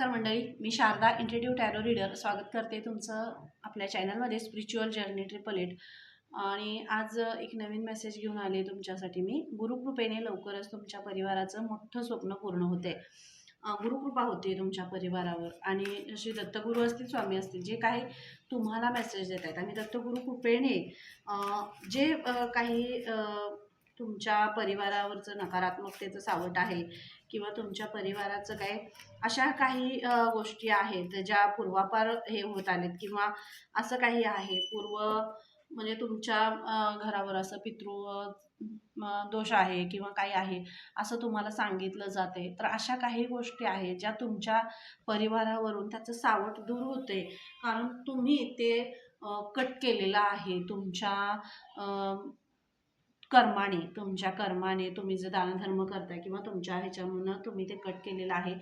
तर मंडळी मी शारदा इंट्रेटिव्ह टॅरो रीडर स्वागत करते तुमचं आपल्या चॅनलमध्ये स्पिरिच्युअल जर्नी ट्रिपल एट आणि आज एक नवीन मेसेज घेऊन आले तुमच्यासाठी मी. गुरुकृपेने लवकरच तुमच्या परिवाराचं मोठं स्वप्न पूर्ण होते गुरुकृपा होते तुमच्या परिवारावर. आणि श्री दत्तगुरू असतील स्वामी असतील जे काही तुम्हाला मेसेज देत आहेत आणि दत्तगुरू कृपेने जे काही तुमच्या परिवारावरचं नकारात्मकतेचं सावट आहे किंवा तुमच्या परिवाराचं काय अशा काही गोष्टी आहेत ज्या पूर्वापार हे होत आलेत किंवा असं काही आहे? पूर्व म्हणजे तुमच्या घरावर असं पितृ दोष आहे किंवा काही आहे असं तुम्हाला सांगितलं जाते. तर अशा काही गोष्टी आहेत ज्या तुमच्या परिवारावरून त्याचं सावट दूर होते. कारण तुम्ही ते कट केलेलं आहे. तुमच्या कर्माने तुमच्या कर्माने तुम्ही जर दानधर्म करताय किंवा तुमच्या ह्याच्यामुळं तुम्ही ते कट केलेलं आहे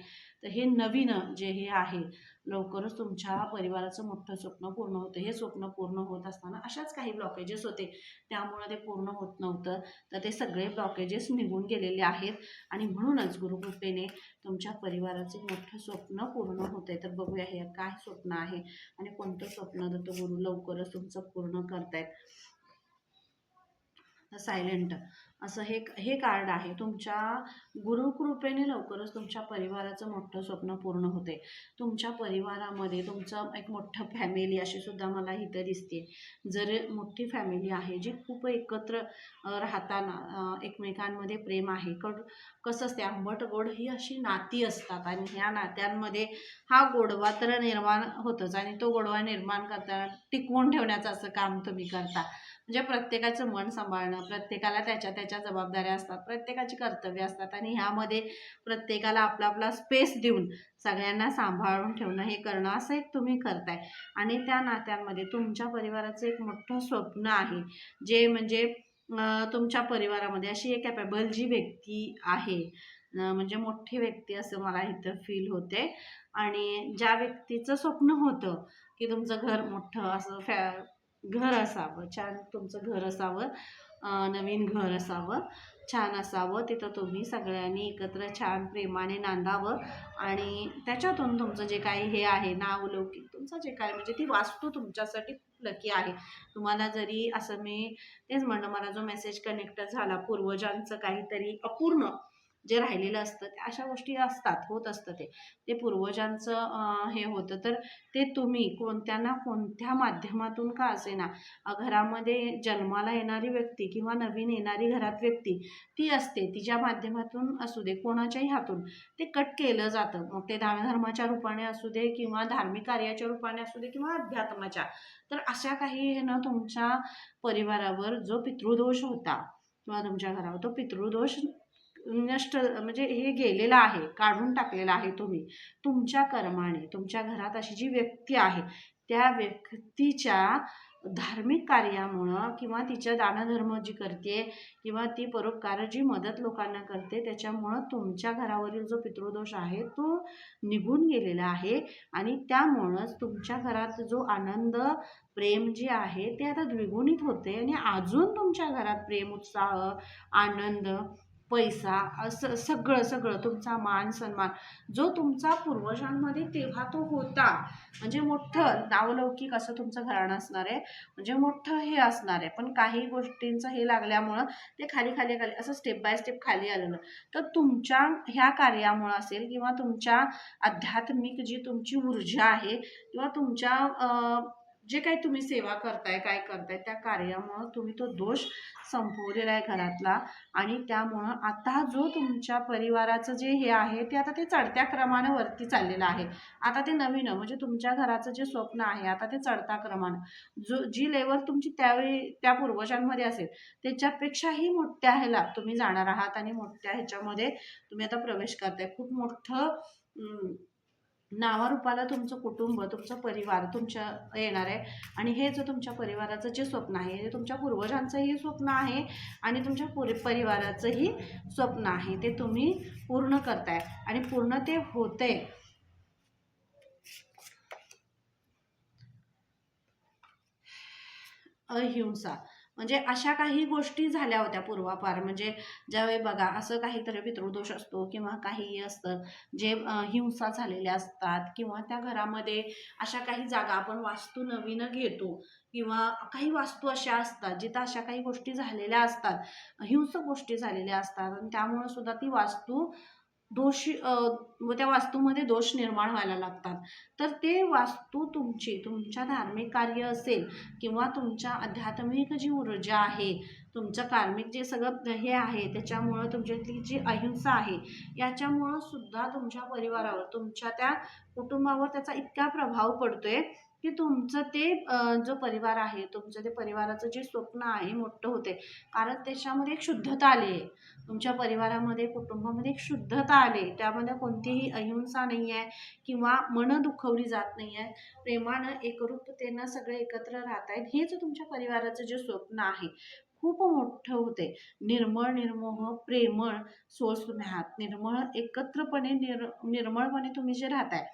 तर हे नवीन जे हे आहे लवकरच तुमच्या परिवाराचं मोठं स्वप्न पूर्ण होतं. हे स्वप्न पूर्ण होत असताना अशाच काही ब्लॉकेजेस होते. त्यामुळं ते पूर्ण होत नव्हतं. तर ते सगळे ब्लॉकेजेस निघून गेलेले आहेत. आणि म्हणूनच गुरुकृपेने तुमच्या परिवाराचे मोठं स्वप्न पूर्ण होत आहे तर बघूया हे काय स्वप्न आहे आणि कोणतं स्वप्न दत्त गुरु लवकरच तुमचं पूर्ण करतायत. the silent असं हे हे कार्ड आहे. तुमच्या गुरुकृपेने लवकरच तुमच्या परिवाराचं मोठं स्वप्न पूर्ण होते. तुमच्या परिवारामध्ये तुमचं एक मोठं फॅमिली अशी सुद्धा मला इथं दिसते. जर मोठी फॅमिली आहे जी खूप एकत्र राहताना एकमेकांमध्ये प्रेम आहे. कड कसं असते आंबट गोड ही अशी नाती असतात आणि ह्या नात्यांमध्ये हा गोडवा तर निर्माण होतोच आणि तो गोडवा निर्माण करताना टिकवून ठेवण्याचं असं काम तुम्ही करता. म्हणजे प्रत्येकाचं मन सांभाळणं प्रत्येकाला त्याच्या त्याच्या जबाबदाऱ्या असतात प्रत्येकाची कर्तव्य असतात आणि ह्यामध्ये प्रत्येकाला आपला आपला स्पेस देऊन सगळ्यांना सांभाळून ठेवणं हे करणं असं एक तुम्ही करताय. आणि त्या नात्यांमध्ये तुमच्या परिवाराचं एक मोठं स्वप्न आहे जे म्हणजे तुमच्या परिवारामध्ये अशी एक कॅपेबल जी व्यक्ती आहे म्हणजे मोठी व्यक्ती असं मला इथं फील होते आणि ज्या व्यक्तीचं स्वप्न होतं की तुमचं घर मोठं असं फॅ घर असावं छान तुमचं घर असावं नवीन घर असावं छान असावं. तिथं तुम्ही सगळ्यांनी एकत्र छान प्रेमाने नांदावं आणि त्याच्यातून तुमचं जे काही हे आहे नाव लौकिक तुमचं जे काय म्हणजे ती वास्तू तुमच्यासाठी खूप लकी आहे. तुम्हाला जरी असं मी तेच म्हणणं मला जो मेसेज कनेक्ट झाला पूर्वजांचं काहीतरी अपूर्ण जे राहिलेलं असतं ते अशा गोष्टी असतात होत असतं ते. ते पूर्वजांचं हे होतं. तर ते तुम्ही कोणत्या ना कोणत्या माध्यमातून का असेना घरामध्ये जन्माला येणारी व्यक्ती किंवा नवीन येणारी घरात व्यक्ती ती असते तिच्या माध्यमातून असू दे कोणाच्याही हातून. ते कट केलं जातं. मग ते दानधर्माच्या रूपाने असू दे किंवा धार्मिक कार्याच्या रूपाने असू दे किंवा अध्यात्माच्या. तर अशा काही हे ना तुमच्या परिवारावर जो पितृदोष होता किंवा तुमच्या घरावर तो पितृदोष नष्ट म्हणजे हे गेलेलं आहे काढून टाकलेलं आहे तुम्ही. तुमच्या कर्माने तुमच्या घरात अशी जी व्यक्ती आहे त्या व्यक्तीच्या धार्मिक कार्यामुळं किंवा तिच्या दानधर्म जी करते किंवा ती परोपकार जी मदत लोकांना करते त्याच्यामुळं तुमच्या घरावरील जो पितृदोष आहे तो निघून गेलेला आहे. आणि त्यामुळंच तुमच्या घरात जो आनंद प्रेम जे आहे ते आता द्विगुणित होते. आणि अजून तुमच्या घरात प्रेम उत्साह आनंद पैसा असं सगळं सगळं तुमचा मान सन्मान जो तुमचा पूर्वजांमध्ये तेव्हा तो होता. म्हणजे मोठं नावलौकिक असं तुमचं घराणं असणार आहे. म्हणजे मोठं हे असणार आहे. पण काही गोष्टींचं हे लागल्यामुळं ते खाली खाली खाली असं स्टेप बाय स्टेप खाली आलेलं. तर तुमच्या ह्या कार्यामुळं असेल किंवा तुमच्या आध्यात्मिक जी तुमची ऊर्जा आहे किंवा तुमच्या जे काही तुम्ही सेवा करताय काय करताय त्या कार्यामुळं तुम्ही तो दोष संपवलेला आहे घरातला आणि त्यामुळं आता जो तुमच्या परिवाराचं जे हे आहे ते आता ते चढत्या क्रमानं वरती चाललेलं आहे. आता ते नवीन म्हणजे तुमच्या घराचं जे स्वप्न आहे आता ते चढता क्रमानं. जो जी लेवल तुमची त्यावेळी त्या पूर्वजांमध्ये असेल त्याच्यापेक्षाही मोठ्या ह्याला तुम्ही जाणार आहात आणि मोठ्या ह्याच्यामध्ये तुम्ही आता प्रवेश करताय. खूप मोठं नावारूपाला तुमचं कुटुंब तुमचं परिवार तुमच्या येणार आहे. आणि हे जे तुमच्या परिवाराचं जे स्वप्न आहे हे तुमच्या पूर्वजांचंही स्वप्न आहे आणि तुमच्या पुर परिवाराचंही स्वप्न आहे. ते तुम्ही पूर्ण करताय. आणि पूर्ण ते होतंय. अहिंसा. म्हणजे अशा काही गोष्टी झाल्या होत्या पूर्वापार. म्हणजे ज्यावेळी बघा असं काहीतरी पितृदोष असतो किंवा काहीही असतं जे हिंसा झालेल्या असतात किंवा त्या घरामध्ये अशा काही जागा आपण वास्तू नवीन घेतो किंवा काही वास्तू अशा असतात जिथं अशा काही गोष्टी झालेल्या असतात हिंसक गोष्टी झालेल्या असतात आणि त्यामुळं सुद्धा ती वास्तू दोषी व त्या वास्तूमध्ये दोष निर्माण व्हायला लागतात. तर ते वास्तू तुमची तुमच्या धार्मिक कार्य असेल किंवा तुमच्या आध्यात्मिक जी ऊर्जा आहे तुमचं कार्मिक जे सगळं हे आहे त्याच्यामुळं तुमच्यातली जी अहिंसा आहे याच्यामुळं सुद्धा तुमच्या परिवारावर तुमच्या त्या कुटुंबावर त्याचा इतका प्रभाव पडतो आहे की तुमचं ते जो परिवार आहे तुमचं ते परिवाराचं जे स्वप्न आहे मोठं होते कारण त्याच्यामध्ये एक शुद्धता आली आहे. तुमच्या परिवारामध्ये कुटुंबामध्ये एक शुद्धता आली आहे. त्यामध्ये कोणतीही अहिंसा नाही आहे किंवा मनं दुखवली जात नाही आहे. प्रेमानं एकरूपतेनं सगळे एकत्र राहत आहेत. हेच तुमच्या परिवाराचं जे स्वप्न आहे खूप मोठं होते निर्मळ निर्मोह प्रेमळ सोळसुन्याहात निर्मळ एकत्रपणे निर निर्मळपणे तुम्ही जे राहताय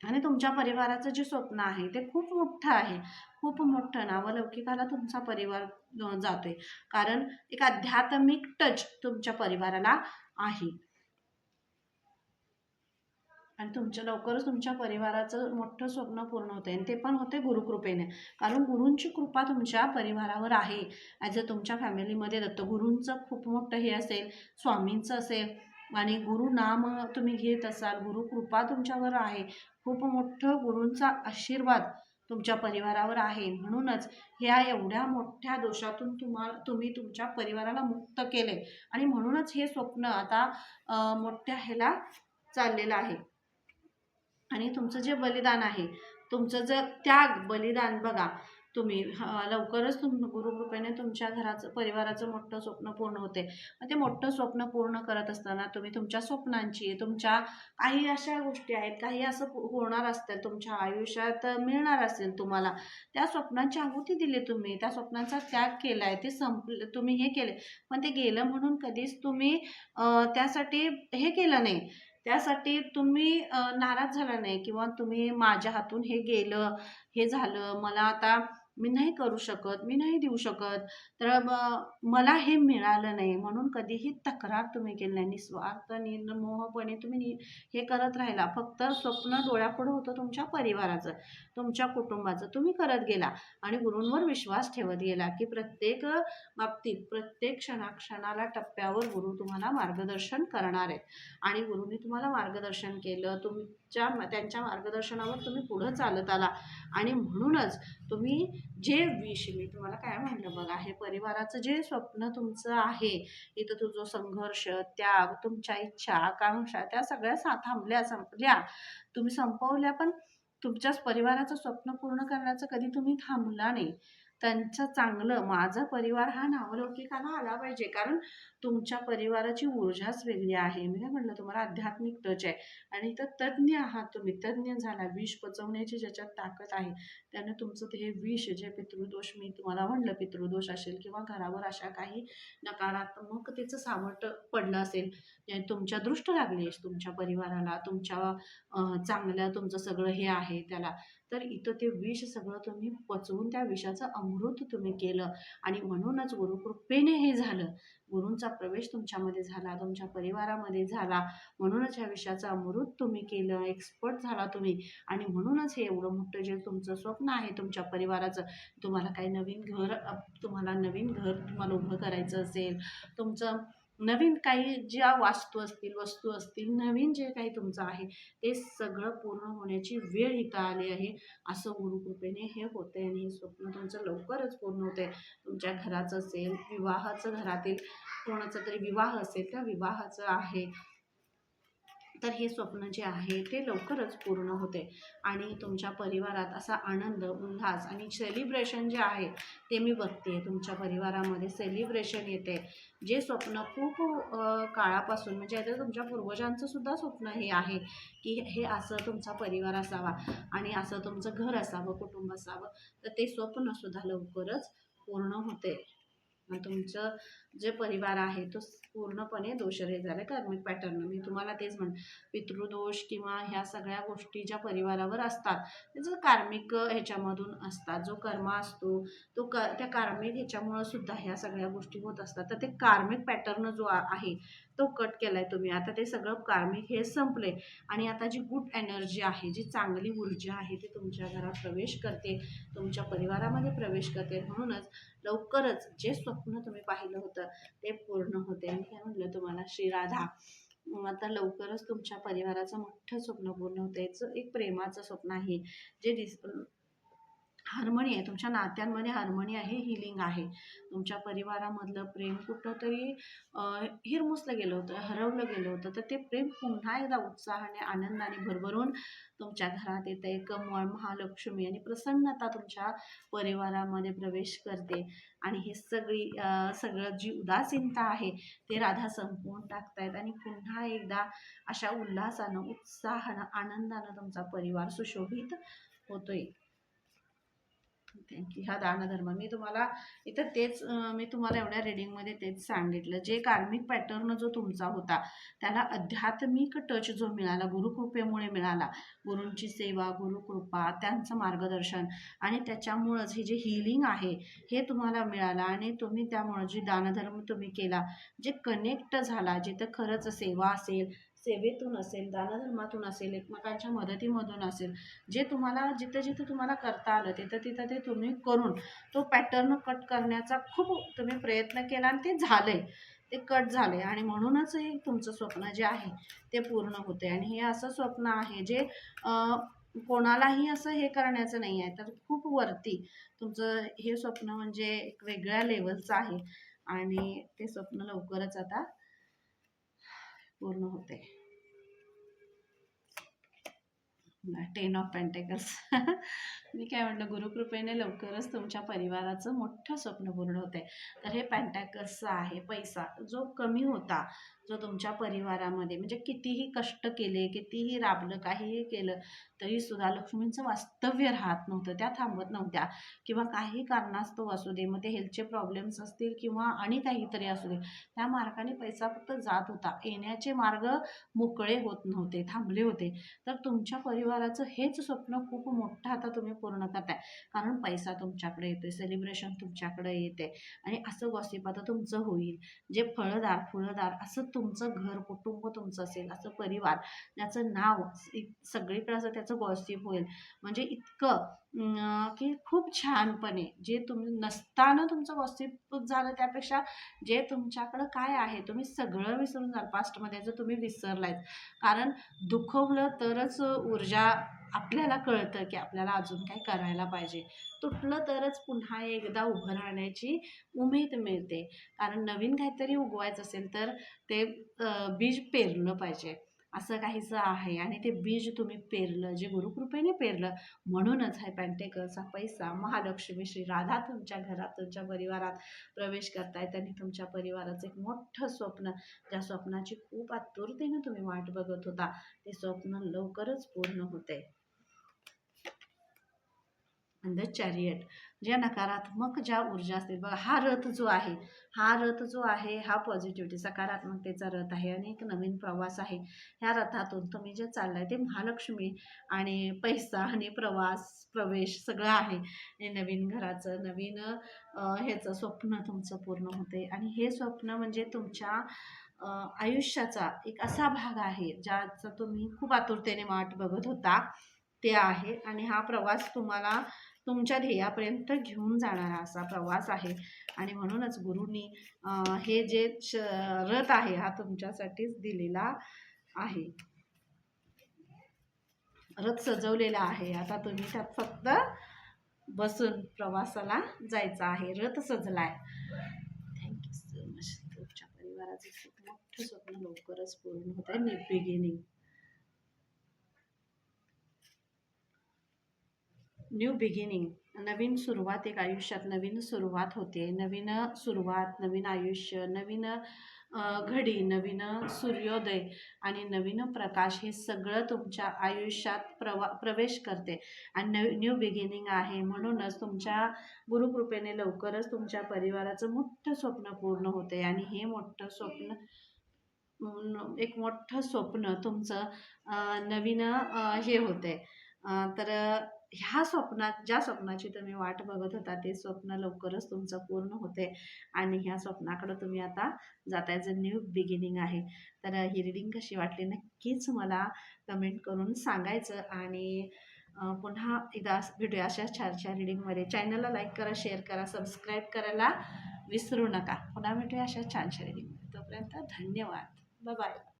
आणि तुमच्या परिवाराचं जे स्वप्न आहे ते खूप मोठं आहे. खूप मोठं नावलौकिकाला तुमचा परिवार जातोय. कारण एक आध्यात्मिक टच तुमच्या परिवाराला आहे. आणि तुमच्या लवकरच तुमच्या परिवाराचं मोठं स्वप्न पूर्ण होते आणि ते पण होते गुरुकृपेने. कारण गुरूंची कृपा तुमच्या परिवारावर आहे. ॲज अ तुमच्या फॅमिलीमध्ये दत्तगुरूंचं खूप मोठं हे असेल स्वामींचं असेल आणि गुरु नाम तुम्ही घेत असाल गुरु कृपा तुमच्यावर आहे. खूप मोठं गुरूंचा आशीर्वाद तुमच्या परिवारावर आहे. म्हणूनच ह्या एवढ्या मोठ्या दोषातून तुम्हाला तुम्ही तुमच्या परिवाराला मुक्त केले. आणि म्हणूनच हे स्वप्न आता मोठ्या ह्याला चाललेलं आहे. आणि तुमचं जे बलिदान आहे तुमचं जर त्याग बलिदान बघा. तुम्ही लवकरच तुम गुरुकृपेने तुमच्या घराचं परिवाराचं मोठं स्वप्न पूर्ण होते. मग ते मोठं स्वप्न पूर्ण करत असताना तुम्ही तुमच्या स्वप्नांची तुमच्या काही अशा गोष्टी आहेत काही असं हो-, होणार असतं तुमच्या आयुष्यात मिळणार असेल तुम्हाला त्या स्वप्नांची आहुती दिली तुम्ही त्या स्वप्नांचा त्याग केलाय ते संपलं तुम्ही हे केले. पण ते गेलं म्हणून कधीच तुम्ही त्यासाठी हे केलं नाही. त्यासाठी तुम्ही नाराज झाला नाही किंवा तुम्ही माझ्या हातून हे गेलं हे झालं मला आता मी नाही करू शकत मी नाही देऊ शकत. तर मला हे मिळालं नाही म्हणून कधीही तक्रार तुम्ही केली नाही. निस्वार्थ निर्मोहपणे तुम्ही नि- हे करत राहिला. फक्त स्वप्न डोळ्यापुढं होतं तुमच्या परिवाराचं तुमच्या कुटुंबाचं. तुम्ही करत गेला आणि गुरूंवर विश्वास ठेवत गेला की प्रत्येक बाबतीत प्रत्येक क्षणाक्षणाला टप्प्यावर गुरु तुम्हाला मार्गदर्शन करणार आहेत. आणि गुरुनी तुम्हाला मार्गदर्शन केलं तुम्ही च्या त्यांच्या मार्गदर्शनावर तुम्ही पुढं चालत आला. आणि म्हणूनच तुम्ही जे विष मी तुम्हाला काय म्हणलं बघा हे परिवाराचं जे स्वप्न तुमचं आहे इथं तुझं संघर्ष त्याग तुमच्या इच्छा आकांक्षा त्या सगळ्या सा थांबल्या संपल्या. तुम्ही संपवल्या पण तुमच्याच परिवाराचं स्वप्न पूर्ण करण्याचं कधी तुम्ही थांबला नाही. त्यांचं चांगलं माझा परिवार हा नावलौकिकाला आला पाहिजे. कारण तुमच्या परिवाराची ऊर्जाच वेगळी आहे. मी काय म्हटलं तुम्हाला आध्यात्मिक टच आहे. आणि तर तज्ज्ञ आहात तुम्ही. तज्ज्ञ झाला. विष पचवण्याची ज्याच्यात ताकद आहे त्यानं तुमचं ते हे विष जे पितृदोष मी तुम्हाला म्हणलं पितृदोष असेल किंवा घरावर अशा काही नकारात्मकतेचं सावट पडलं असेल तुमच्या दृष्ट लागली तुमच्या परिवाराला तुमच्या चांगल्या तुमचं सगळं हे आहे त्याला. तर इथं ते विष सगळं तुम्ही पचवून त्या विषाचं अमृत तुम्ही केलं. आणि म्हणूनच गुरुकृपेने हे झालं. गुरूंचा प्रवेश तुमच्यामध्ये झाला तुमच्या परिवारामध्ये झाला. म्हणूनच ह्या विषयाचं अमृत तुम्ही केलं एक्सपर्ट झाला तुम्ही. आणि म्हणूनच हे एवढं मोठं जे तुमचं स्वप्न आहे तुमच्या परिवाराचं तुम्हाला काही नवीन घर तुम्हाला नवीन घर तुम्हाला उभं करायचं असेल तुमचं नवीन काही ज्या वास्तू असतील वस्तू असतील नवीन जे काही तुमचं आहे ते सगळं पूर्ण होण्याची वेळ इथं आली आहे. असं गुरुकृपेने हे होते आणि हे स्वप्न तुमचं लवकरच पूर्ण होते तुमच्या घराचं असेल विवाहाचं घरातील कोणाचा तरी विवाह असेल त्या विवाहाचं आहे. तर हे स्वप्न जे आहे ते लवकरच पूर्ण होते. आणि तुमच्या परिवारात असा आनंद उल्हास आणि सेलिब्रेशन जे आहे ते मी बघते. तुमच्या परिवारामध्ये सेलिब्रेशन येते. जे स्वप्न खूप काळापासून म्हणजे आता तुमच्या पूर्वजांचं सुद्धा स्वप्न हे आहे की हे असं तुमचा परिवार असावा आणि असं तुमचं घर असावं कुटुंब असावं. तर ते स्वप्नसुद्धा लवकरच पूर्ण होते. तुमचं जे परिवार आहे तो पूर्णपणे दोषरहित झाला. कार्मिक पॅटर्न मी तुम्हाला तेच म्हण पितृदोष किंवा ह्या सगळ्या गोष्टी ज्या परिवारावर असतात त्याचं कार्मिक ह्याच्यामधून असतात जो कर्म असतो तो क त्या कार्मिक ह्याच्यामुळं सुद्धा ह्या सगळ्या गोष्टी होत असतात. तर ते कार्मिक पॅटर्न जो आहे तो कट केला आहे तुम्ही. आता ते सगळं कार्मिक हे संपले आणि आता जी गुड एनर्जी आहे जी चांगली ऊर्जा आहे ती तुमच्या घरात प्रवेश करते. तुमच्या परिवारामध्ये प्रवेश करते. म्हणूनच लवकरच जे स्वप्न तुम्ही पाहिलं होतं ते पूर्ण होते. आणि काय म्हटलं तुम्हाला? श्री राधा. आता लवकरच तुमच्या परिवाराचं मोठं स्वप्न पूर्ण होतं. याचं एक प्रेमाचं स्वप्न आहे. जे डिस हार्मनी आहे. तुमच्या नात्यांमध्ये हार्मनी आहे हिलिंग आहे. तुमच्या परिवारामधलं प्रेम कुठंतरी हिरमुसलं गेलं होतं हरवलं गेलं होतं. तर ते प्रेम पुन्हा एकदा उत्साहाने आनंदाने भरभरून तुमच्या घरात येतं एक कमळ महालक्ष्मी आणि प्रसन्नता तुमच्या परिवारामध्ये प्रवेश करते. आणि हे सगळी सगळं जी उदासीनता आहे ते राधा संपवून टाकतायत. आणि पुन्हा एकदा अशा उल्हासानं उत्साहानं आनंदानं तुमचा परिवार सुशोभित होतोय. थँक्यू हा दानधर्म. मी तुम्हाला इथं तेच मी तुम्हाला एवढ्या रिडिंगमध्ये तेच सांगितलं. जे कार्मिक पॅटर्न जो तुमचा होता त्याला आध्यात्मिक टच जो मिळाला गुरुकृपेमुळे मिळाला गुरूंची सेवा गुरुकृपा त्यांचं मार्गदर्शन आणि त्याच्यामुळंच हे जे हिलिंग आहे हे तुम्हाला मिळालं आणि तुम्ही त्यामुळं जे दानधर्म तुम्ही केला जे कनेक्ट झाला जिथं खरंच सेवा असेल सेवेतून असेल दानधर्मातून असेल एकमेकांच्या मदतीमधून असेल जे तुम्हाला जिथं जिथं तुम्हाला करता आलं तिथं तिथं ते तुम्ही करून तो पॅटर्न कट करण्याचा खूप तुम्ही प्रयत्न केला आणि ते झालं आहे ते कट झाले आणि म्हणूनच हे तुमचं स्वप्न जे आहे ते पूर्ण होते आणि हे असं स्वप्न आहे जे कोणालाही असं हे करण्याचं नाही आहे. तर खूप वरती तुमचं हे स्वप्न म्हणजे एक वेगळ्या लेवलचं आहे आणि ते स्वप्न लवकरच आता पूर्ण होते टेन ऑफ पेंटेकल्स मी काय म्हटलं गुरुकृपेने लवकरच तुमच्या परिवाराचं मोठं स्वप्न पूर्ण होते तर हे पॅन्टॅकल्सचा आहे पैसा जो कमी होता जो तुमच्या परिवारामध्ये म्हणजे कितीही कष्ट केले कितीही राबलं काहीही केलं तरी सुद्धा लक्ष्मींचं वास्तव्य राहत नव्हतं. त्या थांबत नव्हत्या. किंवा काही कारणास्तव असू दे मग ते हेल्थचे प्रॉब्लेम्स असतील किंवा आणि काहीतरी असू दे त्या मार्गाने पैसा फक्त जात होता. येण्याचे मार्ग मोकळे होत नव्हते थांबले होते. तर तुमच्या परिवार परिवाराचं हेच स्वप्न खूप मोठं आता तुम्ही पूर्ण करताय कारण पैसा तुमच्याकडे येतोय सेलिब्रेशन तुमच्याकडे येते आणि असं गॉसिप आता तुमचं होईल. जे फळदार फुलदार असं तुमचं घर कुटुंब तुमचं असेल असं परिवार ज्याचं नाव इ- सगळीकडे असं त्याचं गॉसिप होईल. म्हणजे इतकं की खूप छानपणे जे तुम्ही नसताना तुमचं अस्तित्व झालं त्यापेक्षा जे तुमच्याकडं काय आहे तुम्ही सगळं विसरून जाल पास्टमध्ये जर तुम्ही विसरलायत. कारण दुखवलं तरच ऊर्जा आपल्याला कळतं की आपल्याला अजून काय करायला पाहिजे. तुटलं तरच पुन्हा एकदा उभं राहण्याची उमेद मिळते. कारण नवीन काहीतरी उगवायचं असेल तर ते बीज पेरलं पाहिजे. असं काहीचं आहे आणि ते बीज तुम्ही पेरलं जे गुरुकृपेने पेरलं म्हणूनच हा पॅन्टेकरचा पैसा महालक्ष्मी श्री राधा तुमच्या घरात तुमच्या परिवारात प्रवेश करतायत आणि तुमच्या परिवाराचं एक मोठं स्वप्न ज्या स्वप्नाची खूप आतुरतेनं तुम्ही वाट बघत होता. ते स्वप्न लवकरच पूर्ण होते द चॅरियट ज्या नकारात्मक ज्या ऊर्जा असतील बघा हा रथ जो आहे हा रथ जो आहे हा पॉझिटिव्हिटी सकारात्मकतेचा रथ आहे आणि एक नवीन प्रवास आहे. ह्या रथातून तुम्ही जे चाललाय ते महालक्ष्मी आणि पैसा आणि प्रवास प्रवेश सगळं आहे. नवीन घराचं नवीन ह्याचं स्वप्न तुमचं पूर्ण होते. आणि हे स्वप्न म्हणजे तुमच्या आयुष्याचा एक असा भाग आहे ज्याचा तुम्ही खूप आतुरतेने वाट बघत होता. ते आहे आणि हा प्रवास तुम्हाला तुमच्या ध्येयापर्यंत घेऊन जाणारा असा प्रवास आहे. आणि म्हणूनच गुरुनी हे जे श रथ आहे हा तुमच्यासाठीच दिलेला आहे. रथ सजवलेला आहे. आता तुम्ही त्यात फक्त बसून प्रवासाला जायचं आहे. रथ सजलाय. थँक्यू सो मच तुमच्या परिवाराचं खूप मोठं स्वप्न लवकरच पूर्ण होत आहे बिगिनिंग न्यू बिगिनिंग नवीन सुरुवात एक आयुष्यात नवीन सुरुवात होते. नवीन सुरुवात नवीन आयुष्य नवीन घडी नवीन सूर्योदय आणि नवीन प्रकाश हे सगळं तुमच्या आयुष्यात प्रवा प्रवेश करते. आणि नवी न्यू बिगिनिंग आहे. म्हणूनच तुमच्या गुरुकृपेने लवकरच तुमच्या परिवाराचं मोठं स्वप्न पूर्ण होते. आणि हे मोठं स्वप्न एक मोठं स्वप्न तुमचं नवीन हे होते. तर ह्या स्वप्नात ज्या स्वप्नाची तुम्ही वाट बघत होता ते स्वप्न लवकरच तुमचं पूर्ण होते आणि ह्या स्वप्नाकडे तुम्ही आता जातायचं न्यू बिगिनिंग आहे. तर ही रिडिंग कशी वाटली नक्कीच मला कमेंट करून सांगायचं आणि पुन्हा एकदा भेटूया अशा छान छान रिडिंगमध्ये चॅनलला लाईक करा शेअर करा सबस्क्राईब करायला विसरू नका. पुन्हा भेटूया अशा छानशा रिडिंगमध्ये तोपर्यंत धन्यवाद. बाय